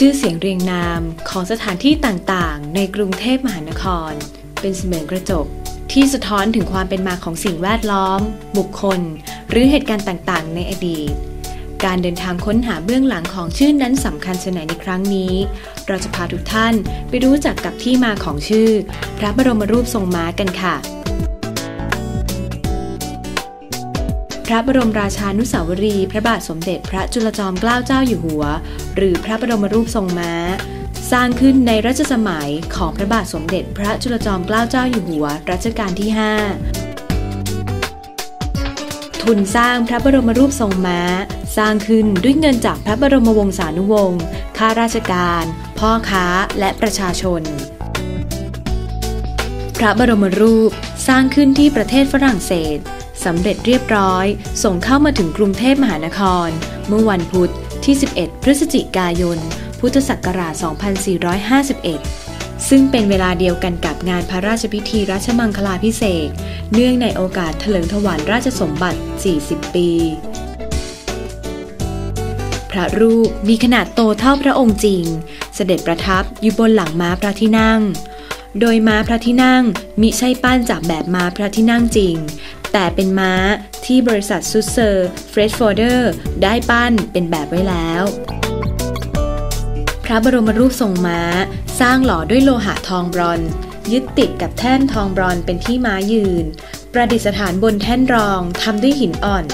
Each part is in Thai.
ชื่อเสียงเรียงนามของสถานที่ต่างๆ ในกรุงเทพมหานคร เป็นเสมือนกระจก ที่สะท้อนถึงความเป็นมาของสิ่งแวดล้อม บุคคล หรือเหตุการณ์ต่างๆ ในอดีต การเดินทางค้นหาเบื้องหลังของชื่อนั้นสำคัญชไหนในครั้งนี้ เราจะพาทุกท่านไปรู้จักกับที่มาของชื่อ พระบรมรูปทรงม้ากันค่ะ พระบรมราชานุสาวรี พระบาทสมเด็จพระจุลจอมเกล้าเจ้าอยู่หัว หรือพระบรมรูปทรงม้า สร้างขึ้นในรัชสมัยของพระบาทสมเด็จพระจุลจอมเกล้าเจ้าอยู่หัว รัชกาลที่ 5 ทุนสร้างพระบรมรูปทรงม้า สร้างขึ้นด้วยเงินจากพระบรมวงศานุวงศ์ข้าราชการ พ่อค้าและประชาชนพระบรมรูปสร้างขึ้นที่ประเทศฝรั่งเศส สำเร็จเรียบร้อย ส่งเข้ามาถึงกรุงเทพมหานคร เมื่อวันพุธที่ 11 พฤศจิกายน พุทธศักราช 2451 ซึ่งเป็นเวลาเดียวกันกับงานพระราชพิธีรัชมังคลาพิเศษ เนื่องในโอกาสเถลิงถวัลราชสมบัติ 40 ปี พระรูปมีขนาดโตเท่าพระองค์จริง เสด็จประทับอยู่บนหลังม้าพระที่นั่งโดยม้าพระที่นั่งมิใช่ปั้นจากแบบม้าพระที่นั่งจริง แต่เป็นม้าที่บริษัทซูเซอร์เฟรดฟอร์เดอร์ได้ปั้นเป็นแบบไว้แล้ว พระบรมรูปทรงม้า สร้างหล่อด้วยโลหะทองบรอนยึดติดกับแท่นทองบรอนเป็นที่ม้ายืน ประดิษฐานบนแท่นรองทำด้วยหินอ่อน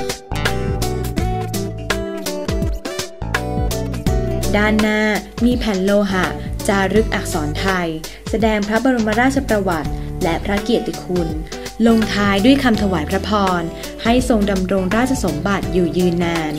ด้านหน้ามีแผ่นโลหะ จารึกอักษรไทย แสดงพระบรมราชประวัติ และพระเกียรติคุณ ลงท้ายด้วยคำถวายพระพร ให้ทรงดำรงราชสมบัติอยู่ยืนนาน